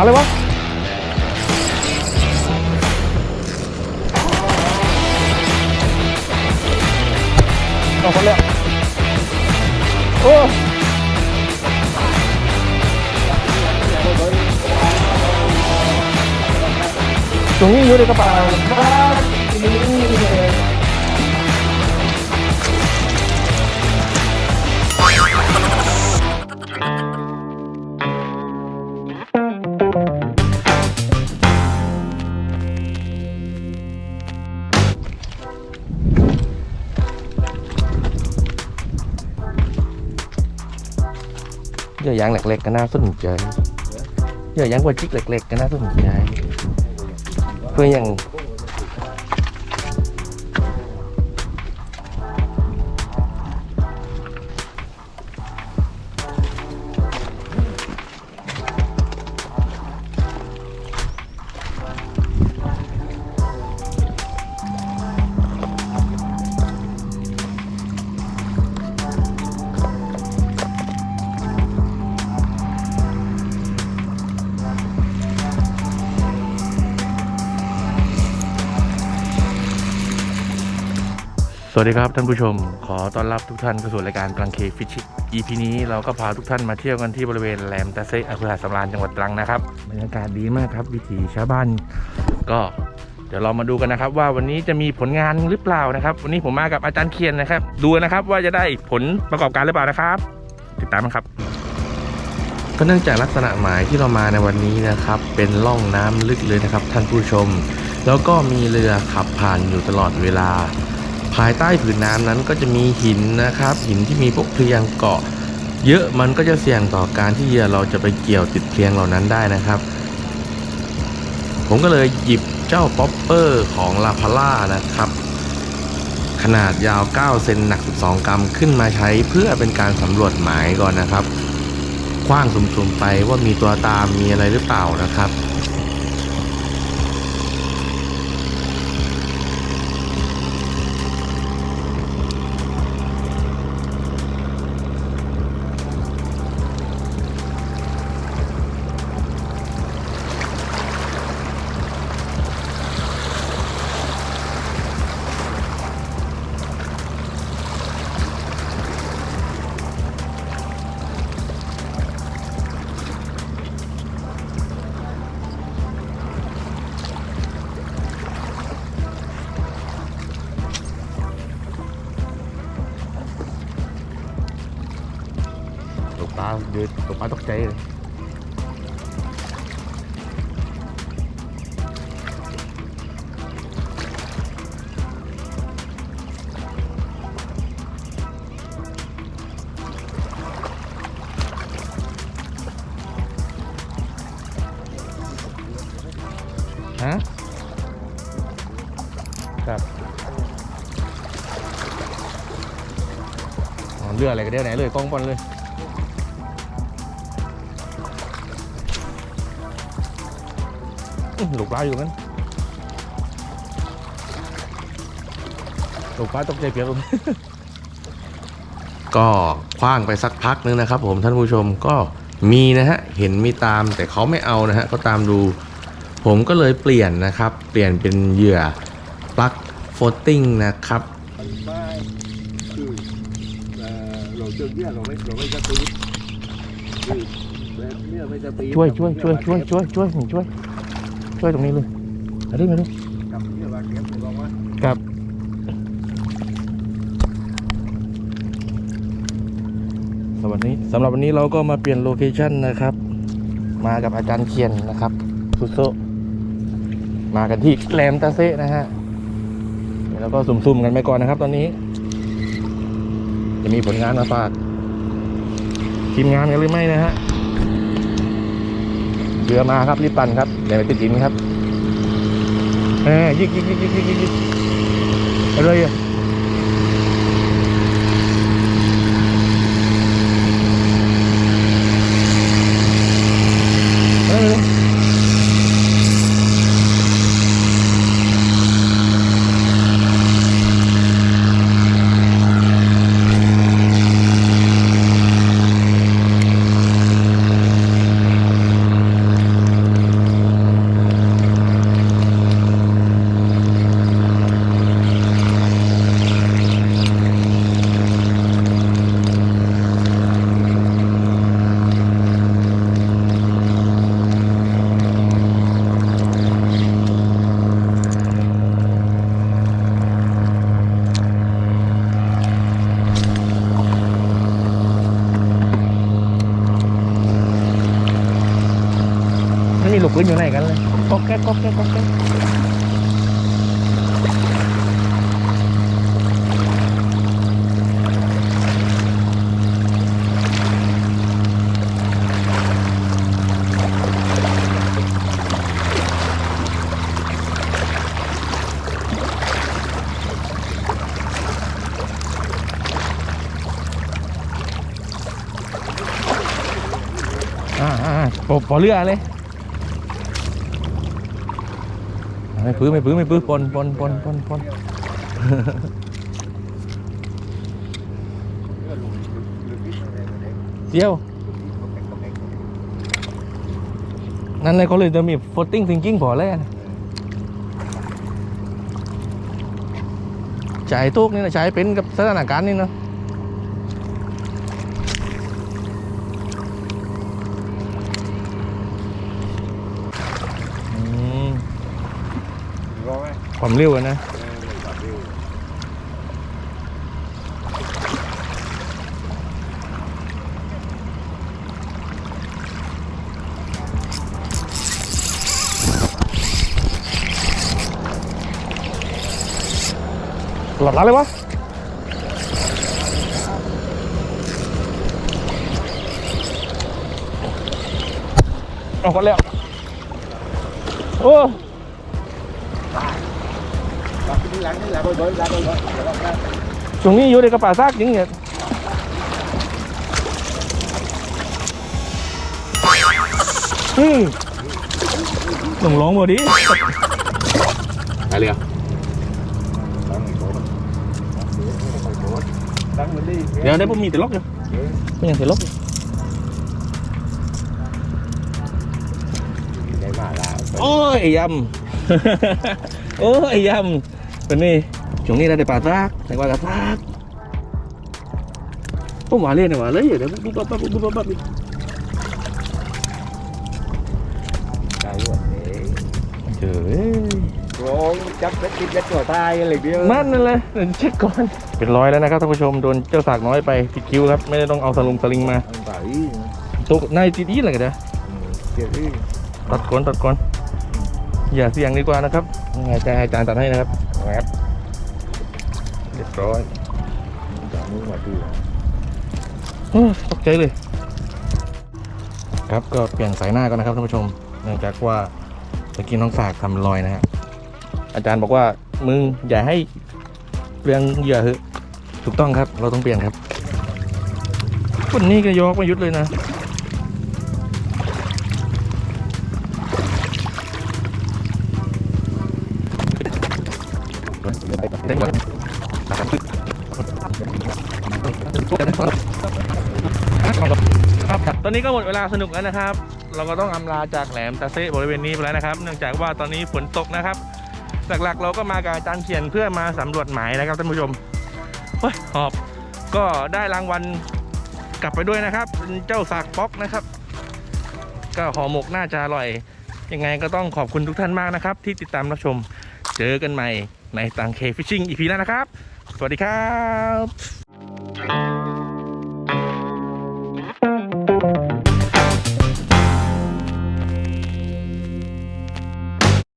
หลับร้าเลยวะเอาคนแล้วโอ้ตรงนี้อยู่ในกระเป๋า เยื่อยางเล็กๆก็น่าสนใจเยื่อยางวัวจิกเล็กๆก็น่าสนใจเพื่ออย่าง สวัสดีครับท่านผู้ชม ขอต้อนรับทุกท่านเข้าสู่รายการกลางเคฟิชชิ EP นี้เราก็พาทุกท่านมาเที่ยวกันที่บริเวณแหลมตะเซอำเภอหาดสำราญจังหวัดตรังนะครับบรรยากาศดีมากครับ วิถีชาวบ้าน ก็เดี๋ยวเรามาดูกันนะครับ ว่าวันนี้จะมีผลงานหรือเปล่านะครับ วันนี้ผมมากับอาจารย์เคียนนะครับ ดูนะครับว่าจะได้ผลประกอบการหรือเปล่านะครับ ติดตามกันครับ ก็เนื่องจากลักษณะหมายที่เรามาในวันนี้นะครับ เป็นล่องน้ำลึกเลยนะครับ ท่านผู้ชม แล้วก็มีเรือขับผ่านอยู่ตลอดเวลา ภายใต้ผืนน้ำนั้นก็จะมีหินนะครับ หินที่มีพวกเพลียงเกาะ เยอะมันก็จะเสี่ยงต่อการที่เหยื่อเราจะไปเกี่ยวติดเพลียงเหล่านั้นได้นะครับ ผมก็เลยหยิบเจ้าป๊อปเปอร์ของลาพาร่านะครับ ขนาดยาว 9 เซนหนัก 12 กรัมขึ้นมาใช้เพื่อเป็นการสำรวจหมายก่อนนะครับคว้างสุ่มๆไปว่ามีตัวตามมีอะไรหรือเปล่านะครับ เดือดตกปลาตกใจเลยฮะครับอ๋อเรืออะไรกันเดี๋ยวไหนเลยกล้องบอลเลย ลูกปลาอยู่นั้นลูกปลาตกใจเปียกผมก็คว้างไปสักพักนึงนะครับ ผมท่านผู้ชมก็มีนะฮะเห็นมีตามแต่เขาไม่เอานะฮะเขาตามดู ผมก็เลยเปลี่ยนนะครับ เปลี่ยนเป็นเหยื่อปลั๊กโฟตติ้งนะครับไม่คือเอ่อเราเจอเนี่ยเราไม่เราไม่จะตีคือแบบเนี่ยไม่จะตีช่วยช่วยช่วยช่วยช่วยช่วยหนึ่งช่วย ช่วยตรงนี้เลยมาดิมาดิกับเนี่ยว่าเก็บผมบอกว่าครับสำหรับวันนี้สำหรับวันนี้เราก็มาเปลี่ยนโลเคชั่นนะครับ มากับอาจารย์เคียนนะครับสุโซะมากันที่แหลมตาเซะนะฮะเดี๋ยวเราก็ซุ่มๆกันไปก่อนนะครับ ตอนนี้ จะมีผลงานมาฝากทีมงานกันหรือไม่นะฮะ เรือมาครับรีบปั่นครับเดี๋ยวไปติดหินครับเออยิกยิกยิกยิกยิกยิกยิกไปเลยอะเออ ลูกปืนอยู่ไหนกันเลยก๊อกแก๊กก๊อกแก๊กก๊อกแก๊กอ่าอ่าปอปอเรือเลย ไม่พื้นไม่พื้นไม่พื้นปนปนปนปนปนเดียว นั่นเลยเขาเลยจะมี floating thinking พอแล้วนะใช้ทุกนี่นะใช้เป็นกับสถานการณ์นี่เนาะ อืม ร้อย ควา มเร็วนะหลับร้านเลยวะเอาคนแล้ว โอ้ หลังหละบ่อยๆหลังบ่อยๆเดี๋ยวเราได้ช่วงนี้อยู่ในกระป๋าซากจริงเนี่ยอืมต้องร้องบ่ดิอะไรอะตั้งไอ้โต๊ะเดี๋ยวได้ผมมีแต่ล็อกอยู่ไม่ยังแต่ล็อกอยู่ได้มาแล้วโอ้ยยำ โอ้ยยำ เป็นนี่ช่วงนี้เราได้ปลาซากแต่ว่ากระซากผมว่าเล่นนะว่าเลยเดี๋ยวปุ๊บปั๊บปุ๊บปั๊บปุ๊บปั๊บได้หมดเลยเจ๋ยโอ้ยจับเล็ดติดเล็ดตัวตายอะไรเดียวมันนั่นเลยเดี๋ยวเช็คก่อนเป็นร้อยแล้วนะครับท่านผู้ชมโดนเจ้าสากน้อยไปติดคิวครับไม่ได้ต้องเอาสลุงสลิงมามันไปตกในติดอีเลยกันเด้อเดี๋ยดีตัดก้นตัดก้นอย่าเสี่ยงดีกว่านะครับยังไงจะให้อาจารย์ตัดให้นะครับ แวบเรียบร้อยจากนู้นมาดูโอ้ยตกใจเลย ครับก็เปลี่ยนสายหน้าก่อนนะครับท่านผู้ชม เนื่องจากว่าตะกี้น้องสากทำรอยนะฮะ อาจารย์บอกว่ามึงอย่าให้เปลืองเหยื่อเหอะถูกต้องครับ เราต้องเปลี่ยนครับคนนี้ก็ยกไม่หยุดเลยนะ ครับ ตอนนี้ก็หมดเวลาสนุกแล้วนะครับ เราก็ต้องอำลาจากแหลมตาเซบริเวณนี้ไปแล้วนะครับ เนื่องจากว่าตอนนี้ฝนตกนะครับ หลักๆ เราก็มากับอาจารย์เขียนเพื่อมาสำรวจหมายนะครับท่านผู้ชมเฮ้ยหอบก็ได้รางวัลกลับไปด้วยนะครับเป็นเจ้าสากป๊อกนะครับ ก็ห่อหมกน่าจะอร่อย ยังไงก็ต้องขอบคุณทุกท่านมากนะครับ ที่ติดตามรับชม เจอกันใหม่ในตังเคฟิชชิ่งอีพีหน้านะครับ สวัสดีครับ